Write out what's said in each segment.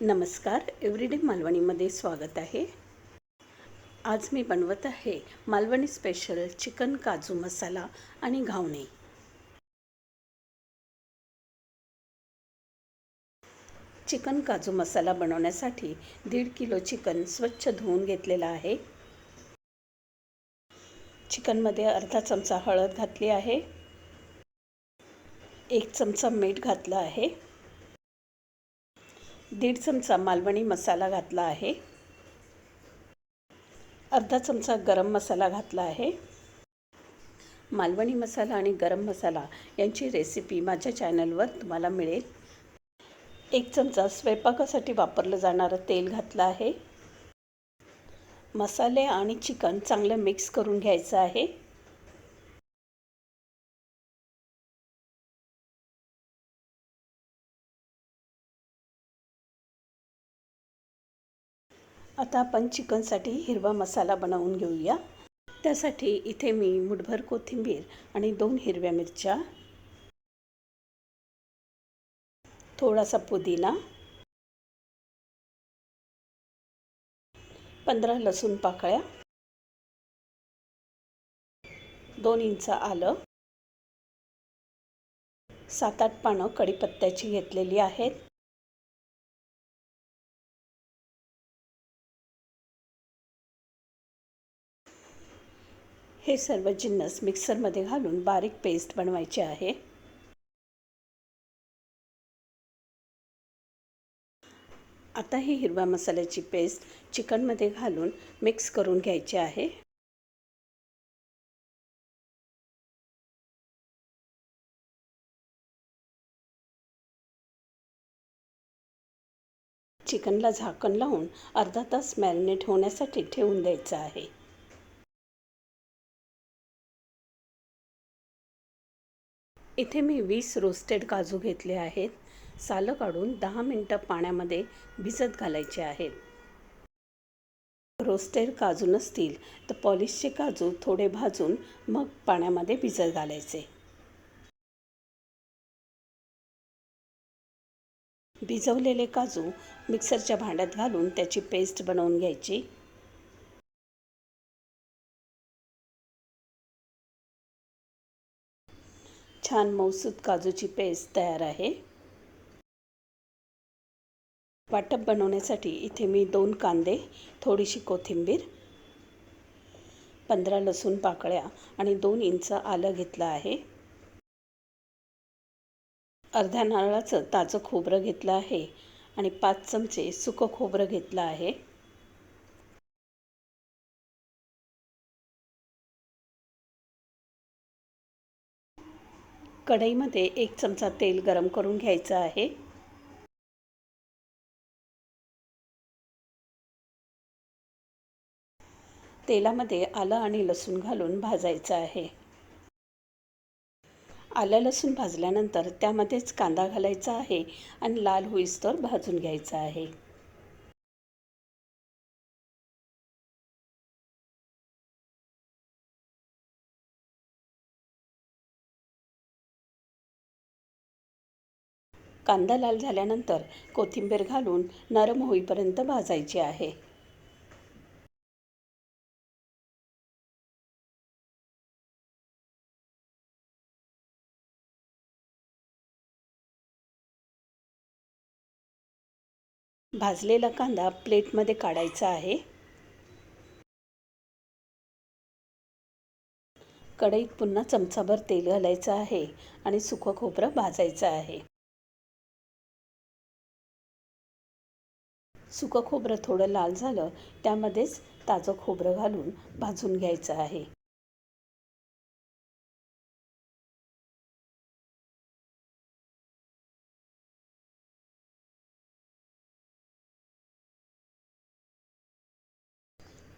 नमस्कार एव्हरीडे मालवणीमध्ये स्वागत आहे. आज मी बनवत आहे मालवणी स्पेशल चिकन काजू मसाला आणि घावणे. चिकन काजू मसाला बनवण्यासाठी दीड किलो चिकन स्वच्छ धुवून घेतलेलं आहे. चिकनमध्ये अर्धा चमचा हळद घातली आहे. एक चमचा मीठ घातलं आहे. दीड चमचा मालवणी मसाला घातला आहे. अर्धा चमचा गरम मसाला घातला आहे. मालवणी मसाला आणि गरम मसाला यांची रेसिपी माझ्या चॅनलवर तुम्हाला मिळेल. एक चमचा स्वयंपाकासाठी वापरलं जाणारं तेल घातलं आहे. मसाले आणि चिकन चांगलं मिक्स करून घ्यायचं आहे. आता आपण चिकनसाठी हिरवा मसाला बनवून घेऊया. त्यासाठी इथे मी मुठभर कोथिंबीर आणि दोन हिरव्या मिरच्या थोडासा पुदिना पंधरा लसूण पाकळ्या दोन इंच आलं सात आठ पानं कढीपत्त्याची घेतलेली आहेत. हे सर्व जिन्नस मिक्सरमध्ये घालून बारीक पेस्ट बनवायची आहे. आता ही हिरव्या मसाल्याची पेस्ट चिकनमध्ये घालून मिक्स करून घ्यायची आहे. चिकनला झाकण लावून अर्धा तास मॅरिनेट होण्यासाठी ठेवून द्यायचं आहे. इथे मी वीस रोस्टेड काजू घेतले आहेत. सालं काढून दहा मिनटं पाण्यामध्ये भिजत घालायचे आहेत. रोस्टेड काजू नसतील तर पॉलिशचे काजू थोडे भाजून मग पाण्यामध्ये भिजत घालायचे. भिजवलेले काजू मिक्सरच्या भांड्यात घालून त्याची पेस्ट बनवून घ्यायची. छान मौसूद काजूची पेस्ट तयार आहे. वाटप बनवण्यासाठी इथे मी दोन कांदे थोडीशी कोथिंबीर पंधरा लसूण पाकळ्या आणि दोन इंच आलं घेतलं आहे. अर्ध्या नारळाचं ताजं खोबरं घेतलं आहे आणि पाच चमचे सुकं खोबरं घेतलं आहे. कढईमध्ये एक चमचा तेल गरम करून घ्यायचं आहे. तेलामध्ये आलं आणि लसूण घालून भाजायचं आहे. आलं लसूण भाजल्यानंतर त्यामध्येच कांदा घालायचा आहे आणि लाल होईस्तोवर भाजून घ्यायचा आहे. कांदा लाल झाल्यानंतर कोथिंबीर घालून नरम होईपर्यंत भाजायची आहे. भाजलेला कांदा प्लेटमध्ये काढायचा आहे. कढईत पुन्हा चमचाभर तेल घालायचं आहे आणि सुकं खोबरं भाजायचं आहे. सुकं खोबरं थोडं लाल झालं त्यामध्येच ताजं खोबरं घालून भाजून घ्यायचं आहे.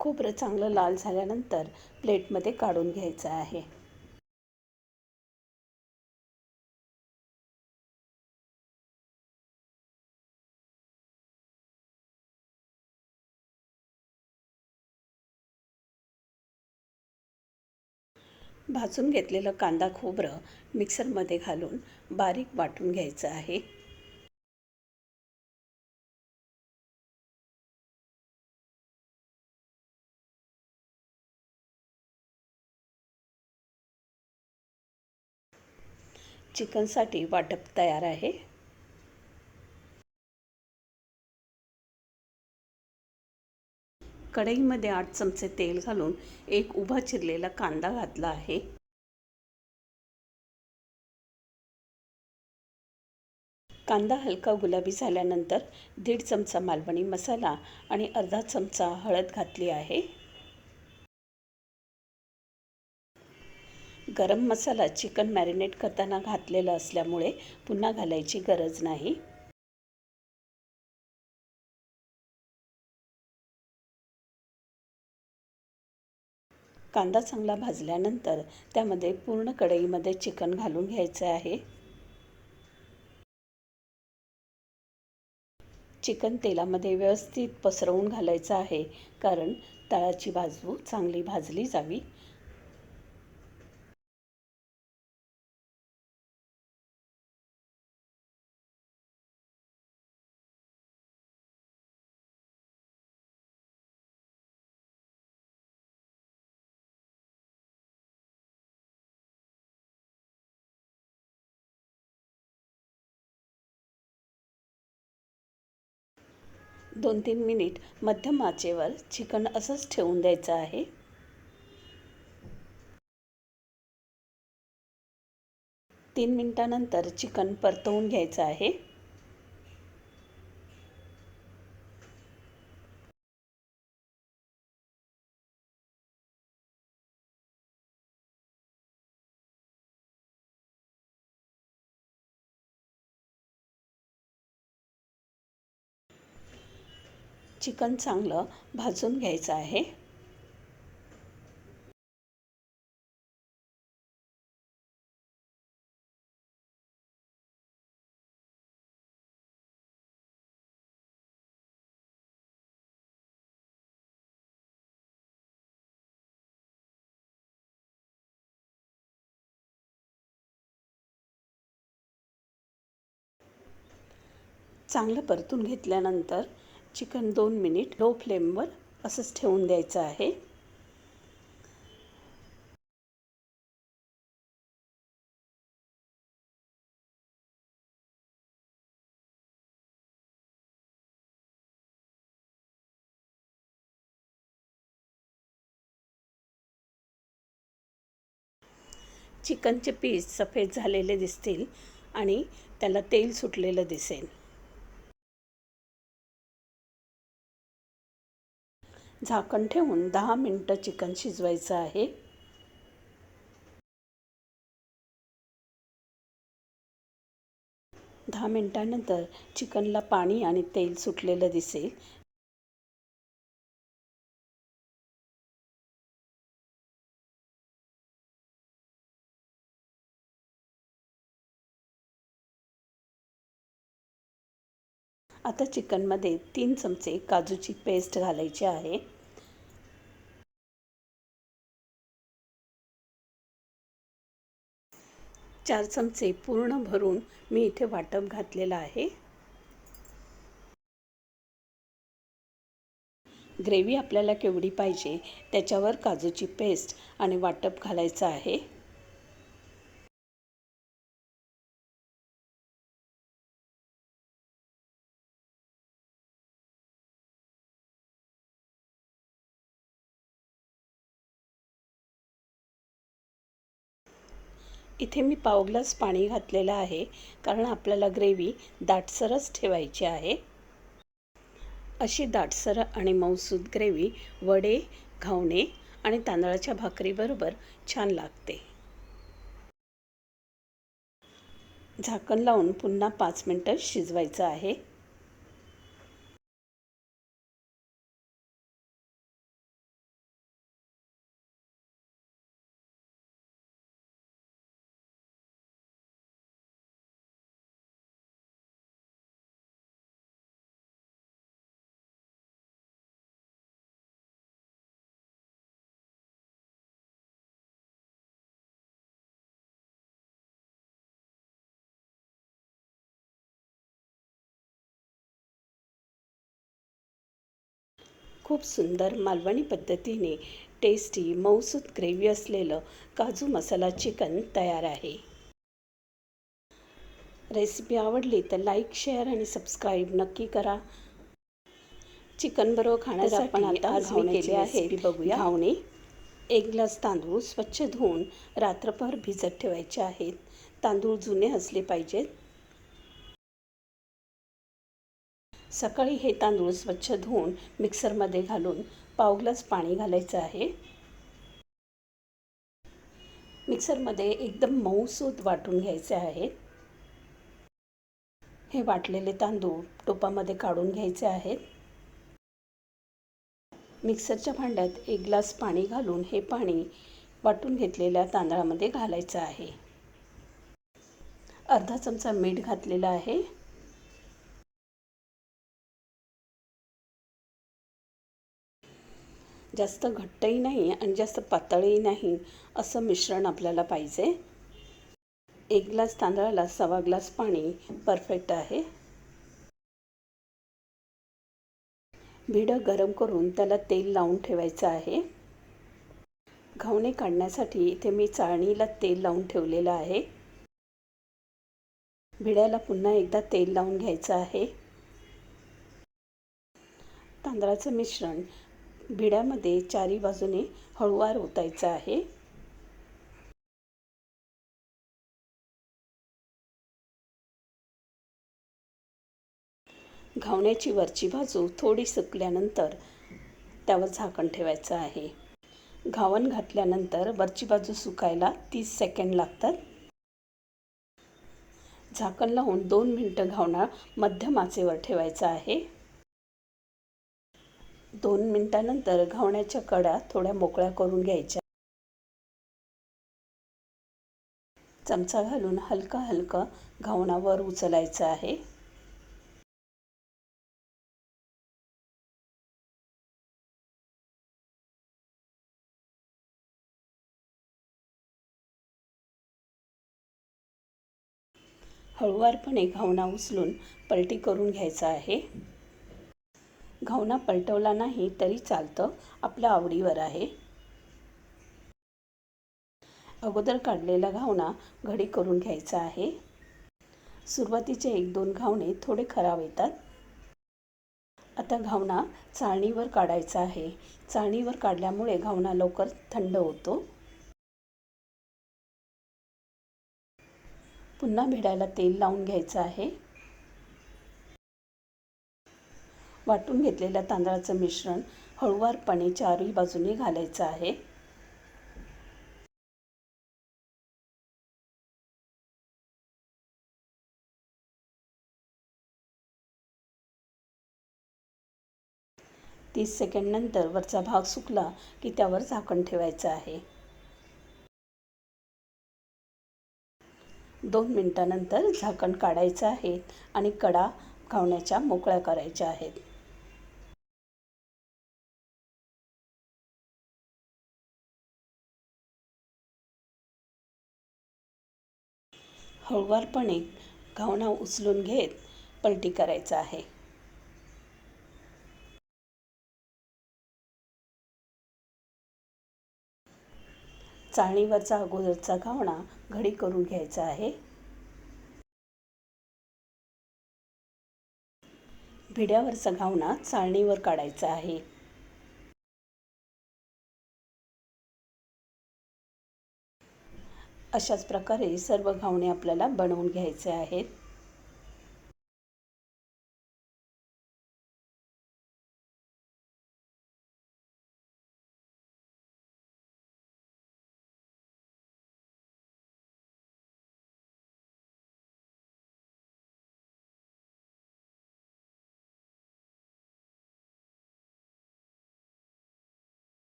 खोबरं चांगलं लाल झाल्यानंतर प्लेटमध्ये काढून घ्यायचं आहे. भाजून घेतलेलं कांदा खोबरं मिक्सरमध्ये घालून बारीक वाटून घ्यायचं आहे. चिकनसाठी वाटप तयार आहे. कढईमध्ये आठ चमचे तेल घालून एक उभा चिरलेला कांदा घातला आहे. कांदा हलका गुलाबी झाल्यानंतर दीड चमचा मालवणी मसाला आणि अर्धा चमचा हळद घातली आहे. गरम मसाला चिकन मॅरिनेट करताना घातलेला असल्यामुळे पुन्हा घालायची गरज नाही. कांदा चांगला भाजल्यानंतर त्यामध्ये पूर्ण कढईमध्ये चिकन घालून घ्यायचं आहे. चिकन तेलामध्ये व्यवस्थित पसरवून घालायचं आहे कारण तळाची बाजू चांगली भाजली जावी. दोन तीन मिनिट मध्यम आचेवर चिकन असंच ठेवून द्यायचं आहे. तीन मिनटानंतर चिकन परतवून घ्यायचं आहे. चिकन चांगलं भाजून घ्यायचं आहे. चांगलं परतून घेतल्यानंतर चिकन दोन मिनिट लो फ्लेमवर असंच ठेवून द्यायचं आहे. चिकनचे पीस सफेद झालेले दिसतील आणि त्याला तेल सुटलेलं दिसेल. झाकण ठेवून दहा मिनटं चिकन शिजवायचं आहे. दहा मिनटानंतर चिकनला पाणी आणि तेल सुटलेलं दिसेल. आता चिकनमध्ये तीन चमचे काजूची पेस्ट घालायची आहे. चार चमचे पूर्ण भरून मी इथे वाटप घातलेलं आहे. ग्रेव्ही आपल्याला केवढी पाहिजे त्याच्यावर काजूची पेस्ट आणि वाटप घालायचं आहे. इथे मी पाव ग्लास पाणी घातलेलं आहे कारण आपल्याला ग्रेव्ही दाटसरच ठेवायची आहे. अशी दाटसर आणि मऊसूद ग्रेव्ही वडे घावणे आणि तांदळाच्या भाकरीबरोबर छान लागते. झाकण लावून पुन्हा पाच मिनटं शिजवायचं आहे. खूप सुंदर मालवणी पद्धतीने टेस्टी मऊसूत ग्रेव्ही असलेलं काजू मसाला चिकन तयार आहे. रेसिपी आवडली तर लाईक शेअर आणि सबस्क्राईब नक्की करा. चिकन बरोबर खाण्यासाठी आपण आता आज मी केली आहे. बघूया. घावणे. एक ग्लास तांदूळ स्वच्छ धुवून रात्रभर भिजत ठेवायचे आहेत. तांदूळ जुने असले पाहिजेत. सकाळी हे तांदूळ स्वच्छ धुवून मिक्सरमध्ये घालून पाव ग्लास पाणी घालायचं आहे. मिक्सरमध्ये एकदम मऊसूत वाटून घ्यायचे आहे. हे वाटलेले तांदूळ टोपामध्ये काढून घ्यायचे आहेत. मिक्सरच्या भांड्यात एक ग्लास पाणी घालून हे पाणी वाटून घेतलेल्या तांदळामध्ये घालायचं आहे. अर्धा चमचा मीठ घातलेलं आहे. जास्त घट्टही नाही आणि जास्त पातळही नाही असं मिश्रण आपल्याला पाहिजे. एक ग्लास तांदळाला सव्वा ग्लास पाणी परफेक्ट आहे. भिडं गरम करून त्याला तेल लावून ठेवायचं आहे. घावणे काढण्यासाठी इथे मी चाळणीला तेल लावून ठेवलेलं आहे. भिड्याला पुन्हा एकदा तेल लावून घ्यायचं आहे. तांदळाचं मिश्रण भिड्यामध्ये चारी बाजूने हळूवार ओतायचं आहे. घावण्याची वरची बाजू थोडी सुकल्यानंतर त्यावर झाकण ठेवायचं आहे. घावन घातल्यानंतर वरची बाजू सुकायला तीस सेकंड लागतात. झाकण लावून दोन मिनटं घावणा मध्यम आचेवर ठेवायचा आहे. दोन मिनटानंतर घावण्याच्या कडा थोड्या मोकळ्या करून घ्यायच्या. चमचा घालून हलका हलका घावणावर उचलायचं आहे. हळुवारपणे घावणा उचलून पलटी करून घ्यायचा आहे. घावणा पलटवला नाही तरी चालतं आपल्या आवडीवर आहे. अगोदर काढलेला घावना घडी करून घ्यायचा आहे. सुरुवातीचे एक दोन घावणे थोडे खराब येतात. आता घावना चाळणीवर काढायचा आहे. चाळणीवर काढल्यामुळे घावना लवकर थंड होतो. पुन्हा भिडायला तेल लावून घ्यायचं आहे. वाटून घेतलेल्या तांदळाचं मिश्रण हळुवारपणे चारही बाजूने घालायचं आहे. तीस सेकंडनंतर वरचा भाग सुकला की त्यावर झाकण ठेवायचं आहे. दोन मिनटानंतर झाकण काढायचं आहे आणि कडा खावण्याच्या मोकळ्या करायच्या आहेत. हळुवारपणे घावणा उचलून घेत पलटी करायचं आहे. चाळणीवरचा अगोदरचा घावणा घडी करून घ्यायचा आहे. भिड्यावरचा घावणा चाळणीवर काढायचा आहे. अशाच प्रकारे सर्व घावणे आपल्याला बनवून घ्यायचे आहेत.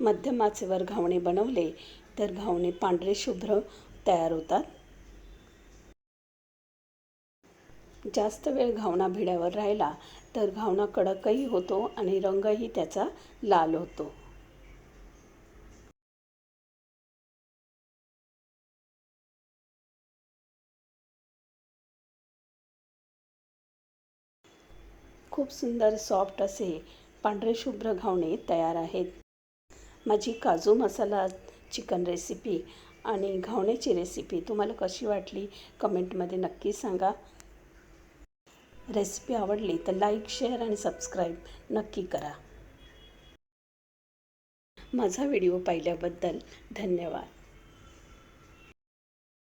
मध्यम आचेवर घावणे बनवले. तर घावणे पांढरे शुभ्र तयार होतात. जास्त वेळ घावणा भिड्यावर राहिला तर घावणा कडकही होतो आणि रंगही त्याचा लाल होतो. खूप सुंदर सॉफ्ट असे पांढरे शुभ्र घावणे तयार आहेत. माझी काजू मसाला चिकन रेसिपी आणि घावण्याची रेसिपी तुम्हाला कशी वाटली कमेंटमध्ये नक्की सांगा. रेसिपी आवडली तर लाईक शेअर आणि सबस्क्राईब नक्की करा. माझा व्हिडिओ पाहिल्याबद्दल धन्यवाद.